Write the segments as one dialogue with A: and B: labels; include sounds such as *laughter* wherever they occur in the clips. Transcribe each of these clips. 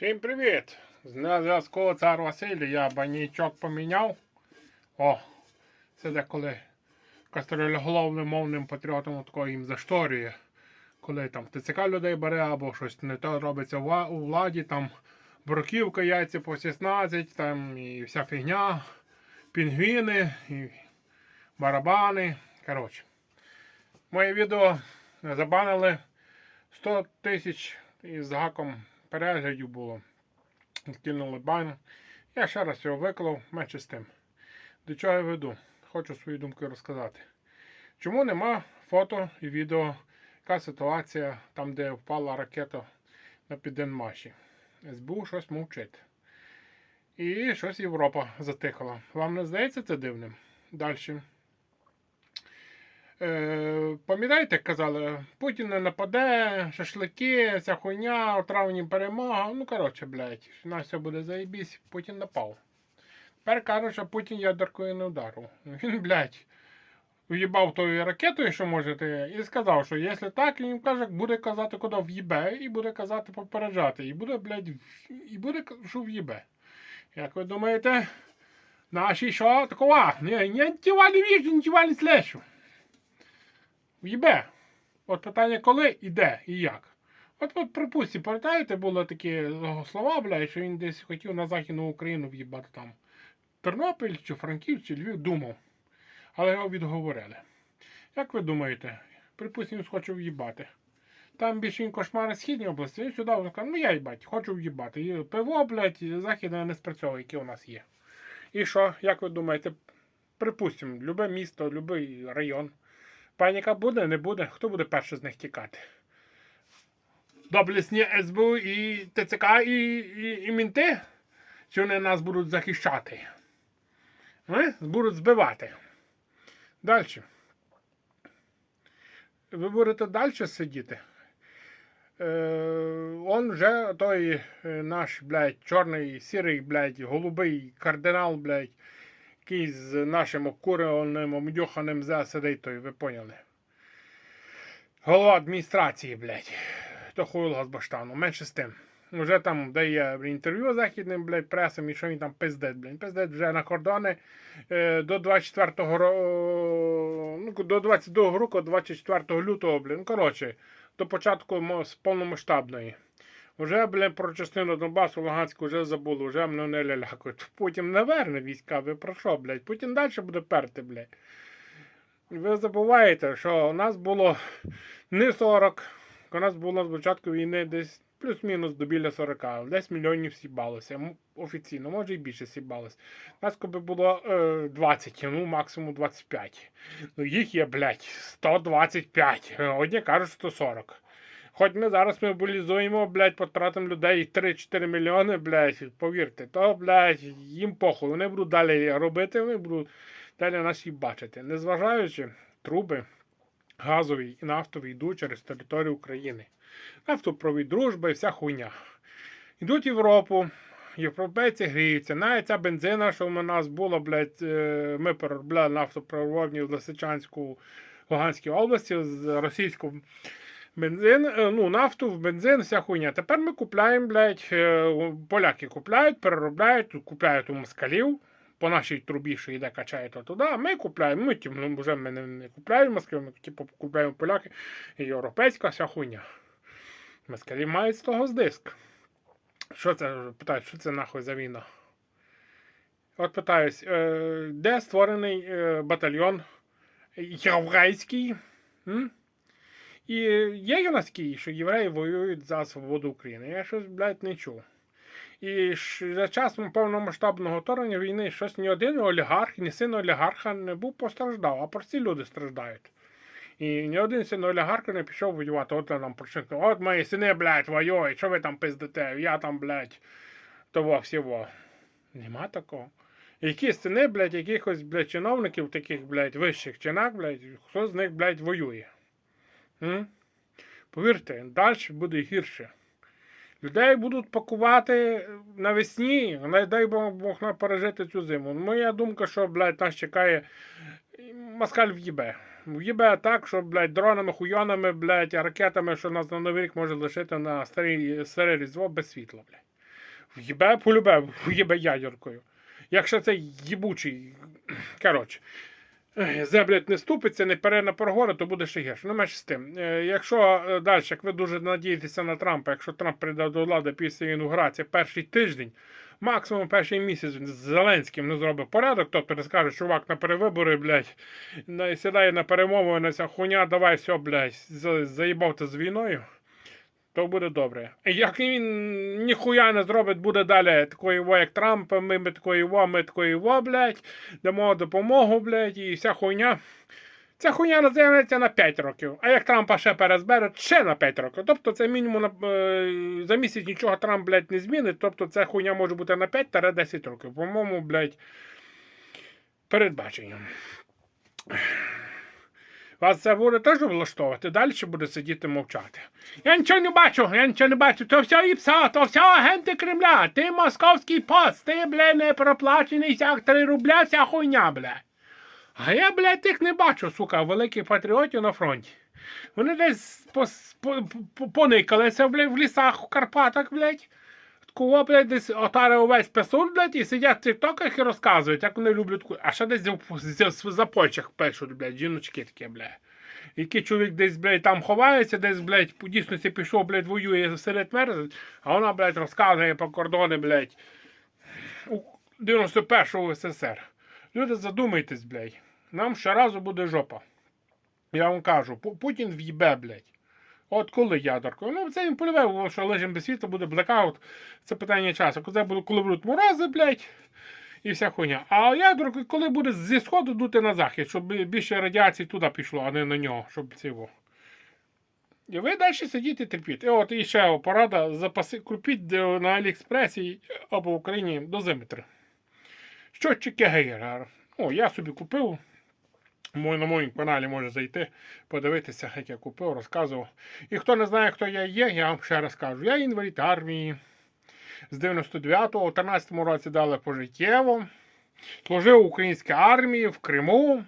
A: Всім привіт! На зв'язку цар Василь, я банічок поміняв. О, це деколи кастрольоголовним мовним патріотом такого їм зашторює. Коли там ТЦК людей бере або щось не то робиться у владі, там бруківка, яйця по 16, там і вся фігня, пінгвіни, і барабани. Коротше. Моє відео забанили 100 тисяч із гаком переглядів було. Кинули бан. Я ще раз його виклав, менше з тим. До чого я веду? Хочу свої думки розказати. Чому нема фото і відео, яка ситуація там, де впала ракета на Піденмаші? СБУ щось мовчить. І щось Європа затихала. Вам не здається це дивним? Далі. Е, пам'ятаєте, казали, Путін не нападе, шашлики, ця хуйня, у травні перемога. Ну, коротше, блядь, у нас все буде заєбісь, Путін напав. Тепер кажуть, що Путін ядеркою не ударив. *laughs* Він, блядь, в'їбав тою ракетою, що можете, і сказав, що якщо так, він каже, буде казати, куди в'їбе, і буде казати попереджати. І буде, блядь, і буде, що в'їбе. Як ви думаєте, наші що такова? Не, не тівалі віжу, не тівалі слешу. В'їбе. От питання коли і де, і як. От, от припустимо, пам'ятаєте, було такі слова, бля, що він десь хотів на Західну Україну в'їбати там. Тернопіль чи Франків, чи Львів думав. Але його відговорили. Як ви думаєте, припустимо, схочу в'їбати. Там більше він кошмари східній області, він сюди він каже, ну я їбать, хочу в'їбати. І ПВО, блядь, західне не спрацьовує, яке у нас є. І що, як ви думаєте, припустимо, любе місто, любий район. Паніка буде, не буде. Хто буде перший з них тікати? Доблесні СБУ і ТЦК і, і, і мінти? Чи вони нас будуть захищати? Ми? Будуть збивати. Далі. Ви будете далі сидіти. Е, он вже той е, наш, блядь, чорний, сірий, блядь, голубий кардинал, блядь, який з нашим обкуреним, обдюханим за сидить, ви поняли. Голова адміністрації, блядь. То хуйло з баштану, менше з тим. Вже там дає інтерв'ю західним, блядь, пресом, і що він там пиздить, блядь. Пиздить вже на кордони е, до 24 року, ну, до 22 року, 24 лютого, блядь. Ну, коротше, до початку повномасштабної. Вже, блядь, про частину Донбасу, Луганську вже забули, вже мене не лялякають. Потім не верне війська, ви про що, блядь? Потім далі буде перти, блядь. Ви забуваєте, що у нас було не 40, у нас було з початку війни десь плюс-мінус до біля 40, десь мільйонів сібалося. Офіційно, може і більше сібалось. У нас коли було е, 20, ну максимум 25. Ну їх є, блядь, 125. Е, Одні кажуть 140. Хоч ми зараз мобілізуємо, блядь, потратимо людей 3-4 мільйони, блядь, повірте, то, блядь, їм похуй. Вони будуть далі робити, вони будуть далі нас і бачити. Незважаючи, труби газові і нафтові йдуть через територію України. Нафтопровід дружба і вся хуйня. Йдуть в Європу, європейці гріються. Навіть ця бензина, що в нас була, блядь, е, ми переробляли нафтопроводні в Лисичанську, Луганській області з російського бензин, е, ну, нафту в бензин, вся хуйня. Тепер ми купляємо, блядь, е, поляки купляють, переробляють, купляють у москалів. По нашій трубі, що йде, качає то туди, а ми купляємо. Ми тим, ну, вже ми не, не купляємо москалів, ми типу, купляємо поляки і європейська вся хуйня. Москалі мають з того з диск. Що це? Питають, що це нахуй за війна? От питаюсь, е, де створений батальйон єврейський? М? І є такий, що євреї воюють за свободу України. Я щось, блядь, не чув. І за час повномасштабного вторгнення війни щось ні один олігарх, ні син олігарха не був постраждав, а прості люди страждають. І ні один син олігарха не пішов воювати. От нам прочитав. От мої сини, блядь, воюють, що ви там пиздите? Я там, блядь, того всього. Нема такого. Які сини, блядь, якихось, блядь, чиновників, таких, блядь, вищих чинах, блядь, хто з них, блядь, воює? Повірте, далі буде гірше. Людей будуть пакувати навесні, не дай Бог, Бог нам пережити цю зиму. Моя думка, що, блядь, нас чекає москаль в'їбе. В'їбе так, що, блядь, дронами, хуйонами, блядь, ракетами, що нас на Новий рік може лишити на старий, старе різдво без світла, блядь. В'їбе полюбе, в'їбе ядеркою. Якщо це їбучий. Коротше. Ех, Зе, блядь, не ступиться, не пере на переговори, то буде ще гірше. Ну, менше з тим. Е, Якщо е, далі, як ви дуже надієтеся на Трампа, якщо Трамп прийде до влади після інаугурації перший тиждень, максимум перший місяць з Зеленським не зробить порядок, тобто не скаже, чувак на перевибори, блядь, сідає на перемови, на ця давай все, блядь, заїбав ти з війною. То буде добре. Як він ніхуя не зробить, буде далі такої во, як Трамп, ми, ми такої во, ми такої во, блядь, дамо допомогу, блядь, і вся хуйня. Ця хуйня розглянеться на 5 років. А як Трампа ще перезберуть, ще на 5 років. Тобто це мінімум на, е, за місяць нічого Трамп, блядь, не змінить. Тобто ця хуйня може бути на 5-10 років. По-моєму, блядь, передбаченням. Вас це буде теж влаштовувати, далі буде сидіти мовчати. Я нічого не бачу, я нічого не бачу. То все ІПСА, то все агенти Кремля. Ти московський пост, ти, бля, не проплачений сяк 3 рубля, вся хуйня, бля. А я, блядь, тих не бачу, сука, великих патріотів на фронті. Вони десь поникалися, блядь, в лісах, в Карпатах, блядь. Кого, блядь, десь отари увесь песун, блядь, і сидять в тіктоках і розказують, як вони люблять. А ще десь в, запольчах пишуть, блядь, жіночки такі, блядь. Який чоловік десь, блядь, там ховається, десь, блядь, по дійсності пішов, блядь, воює серед мерз, а вона, блядь, розказує про кордони, блядь, у 91-го СССР. Люди, задумайтесь, блядь. Нам щоразу буде жопа. Я вам кажу, Путін в'їбе, блядь. От коли ядеркою? Ну, це він полював, що лежимо без світла, буде блекаут. Це питання часу. Коли буде, коли будуть морози, блядь, і вся хуйня. А ядеркою, коли буде зі сходу дути на захід, щоб більше радіації туди пішло, а не на нього, щоб цього. І ви далі сидіти терпіть. І от і ще порада, запаси, купіть на Аліекспресі або в Україні дозиметри. Щотчики Гейгера. О, я собі купив. На моєму каналі може зайти, подивитися, як я купив, розказував. І хто не знає, хто я є, я вам ще раз кажу. Я інвалід армії. З 99-го, у 13-му році дали пожиттєво. Служив в українській армії в Криму.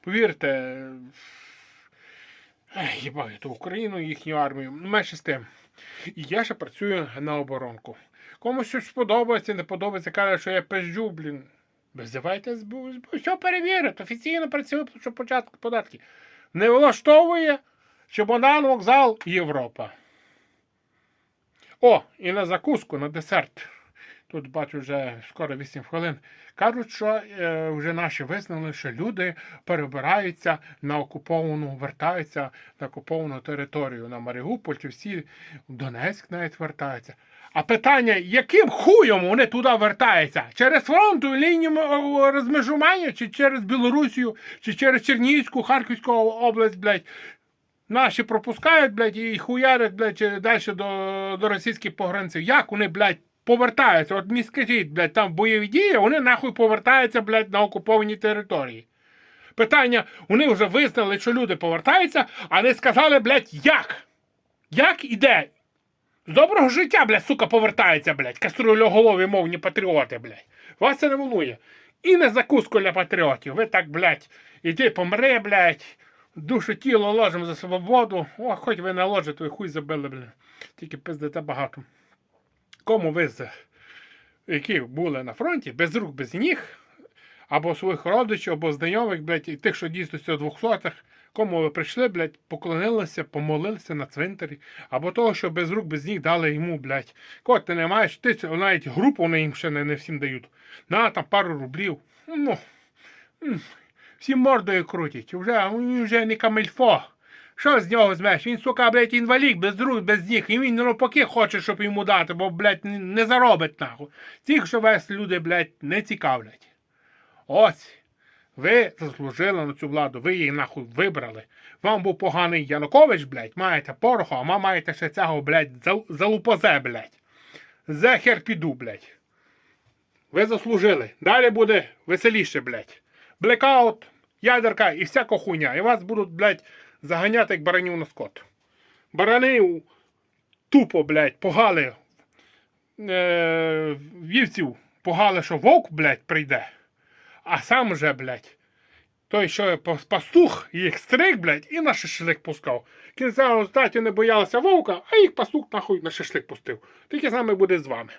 A: Повірте, їбаю ту Україну, їхню армію. Ну, Менше з тим. І я ще працюю на оборонку. Комусь щось сподобається, не подобається, каже, що я пизджу, блін. Визивайте СБУ, перевірить, офіційно працює, що початку податки. Не влаштовує чемодан, вокзал, Європа. О, і на закуску, на десерт. Тут бачу вже скоро 8 хвилин. Кажуть, що е, вже наші визнали, що люди перебираються на окуповану, вертаються на окуповану територію, на Маріуполь, чи всі в Донецьк навіть вертаються. А питання, яким хуєм вони туди вертаються? Через фронту лінію розмежування, чи через Білорусію, чи через Чернігівську, Харківську область, блядь. Наші пропускають, блядь, і хуярять, блядь, далі до, до російських погранців. Як вони, блядь, повертаються? От мені скажіть, блядь, там бойові дії, вони нахуй повертаються, блядь, на окуповані території. Питання, вони вже визнали, що люди повертаються, а не сказали, блядь, як? Як і де? З доброго життя, блядь, сука, повертаються, блядь, каструльоголові мовні патріоти, блядь. Вас це не волнує. І не закуску для патріотів. Ви так, блядь, іди помри, блядь, душу тіло ложимо за свободу. О, хоч ви не ложите, ви хуй забили, блядь. Тільки пиздите багато. Кому ви, з- які були на фронті, без рук, без ніг, або своїх родичів, або знайомих, блядь, і тих, що дійсно з двохсотих, кому ви прийшли, блядь, поклонилися, помолилися на цвинтарі, або того, що без рук, без ніг дали йому, блядь. Кого ти не маєш, ти навіть групу вони їм ще не, не всім дають. На там пару рублів. Ну, всі мордою крутять. Вже, вже не камельфо. Що з нього візьмеш? Він, сука, блядь, інвалід, без рук, без ніг. І він навпаки хоче, щоб йому дати, бо, блядь, не заробить нахуй. Тих, що весь люди, блядь, не цікавлять. Ось. Ви заслужили на цю владу, ви її нахуй вибрали. Вам був поганий Янукович, блядь, маєте пороху, а ма маєте ще цього, блядь, залупозе, блядь. Зехер піду, блядь. Ви заслужили. Далі буде веселіше, блядь. Блекаут, ядерка і всяка хуйня. І вас будуть, блядь, заганяти як баранів на скот. Барани тупо, блядь, погали. Е, вівців погали, що вовк, блядь, прийде. А сам же, блядь, той, що пастух, їх стриг, блядь, і на шашлик пускав. Кінцевому статі не боялися вовка, а їх пастух нахуй на шашлик пустив. Таке саме буде з вами.